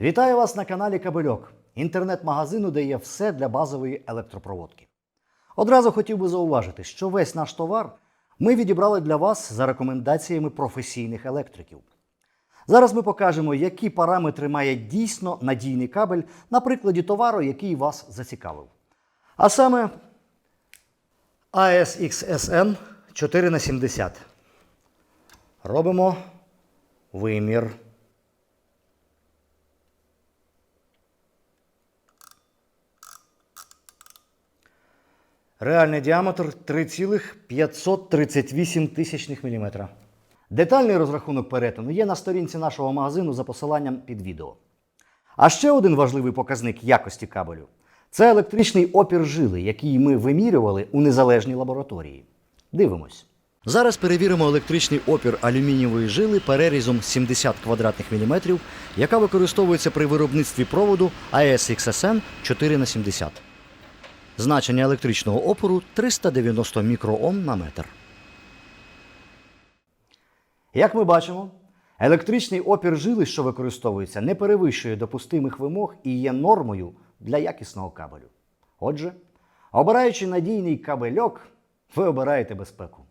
Вітаю вас на каналі Кабельок, інтернет-магазину, де є все для базової електропроводки. Одразу хотів би зауважити, що весь наш товар ми відібрали для вас за рекомендаціями професійних електриків. Зараз ми покажемо, які параметри має дійсно надійний кабель на прикладі товару, який вас зацікавив. А саме ASXSN 4х70. Робимо вимір. Реальний діаметр 3,538 тисячних мм. Детальний розрахунок перетину є на сторінці нашого магазину за посиланням під відео. А ще один важливий показник якості кабелю це електричний опір жили, який ми вимірювали у незалежній лабораторії. Дивимось. Зараз перевіримо електричний опір алюмінієвої жили перерізом 70 квадратних міліметрів, яка використовується при виробництві проводу ASXSN 4х70. Значення електричного опору 390 мікроом на метр. Як ми бачимо, електричний опір жили, що використовується, не перевищує допустимих вимог і є нормою для якісного кабелю. Отже, обираючи надійний кабельок, ви обираєте безпеку.